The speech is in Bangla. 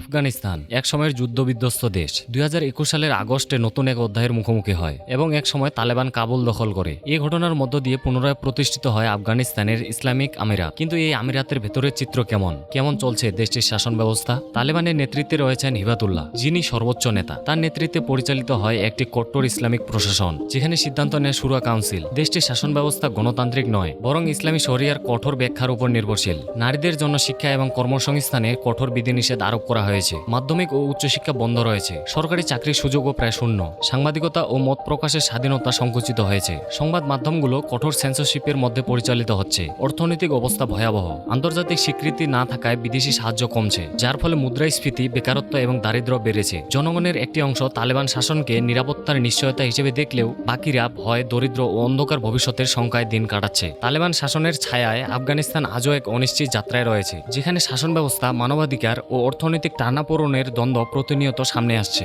আফগানিস্তান, এক সময়ের যুদ্ধবিধ্বস্ত দেশ। দুই হাজার একুশ সালের আগস্টে নতুন এক অধ্যায়ের মুখোমুখি হয় এবং এক সময় তালেবান কাবুল দখল করে। এই ঘটনার মধ্য দিয়ে পুনরায় প্রতিষ্ঠিত হয় আফগানিস্তানের ইসলামিক আমিরাত। কিন্তু এই আমিরাতের ভেতরের চিত্র কেমন? কেমন চলছে দেশটির শাসন ব্যবস্থা? তালেবানের নেতৃত্বে রয়েছেন হিবাতুল্লাহ যিনি সর্বোচ্চ নেতা। তার নেতৃত্বে পরিচালিত হয় একটি কট্টর ইসলামিক প্রশাসন, যেখানে সিদ্ধান্ত নেয় সুরা কাউন্সিল। দেশটির শাসন ব্যবস্থা গণতান্ত্রিক নয়, বরং ইসলামী শরিয়ার কঠোর ব্যাখ্যার উপর নির্ভরশীল। নারীদের জন্য শিক্ষা এবং কর্মসংস্থানে কঠোর বিধিনিষেধ আরোপ করা হয়েছে। মাধ্যমিক ও উচ্চশিক্ষা বন্ধ রয়েছে। সরকারি চাকরির সুযোগও প্রায় শূন্য। সাংবাদিকতা ও মত প্রকাশের স্বাধীনতা সংকুচিত হয়েছে। সংবাদ মাধ্যমগুলো কঠোর সেন্সরশিপের মধ্যে পরিচালিত হচ্ছে। অর্থনৈতিক অবস্থা ভয়াবহ। আন্তর্জাতিক স্বীকৃতি না থাকায় বিদেশি সাহায্য কমছে। যার ফলে মুদ্রাস্ফীতি, বেকারত্ব এবং দারিদ্র্য বেড়েছে। জনগণের একটি অংশ তালেবান শাসনকে নিরাপত্তার নিশ্চয়তা হিসেবে দেখলেও বাকিরা ভয়, দরিদ্র ও অন্ধকার ভবিষ্যতের শঙ্কায় দিন কাটাচ্ছে। তালেবান শাসনের ছায়ায় আফগানিস্তান আজও এক অনিশ্চিত যাত্রায় রয়েছে, যেখানে শাসন ব্যবস্থা মানবাধিকার ও অর্থনৈতিক টানাপোড়নের দ্বন্দ্ব প্রতিনিয়ত সামনে আসছে।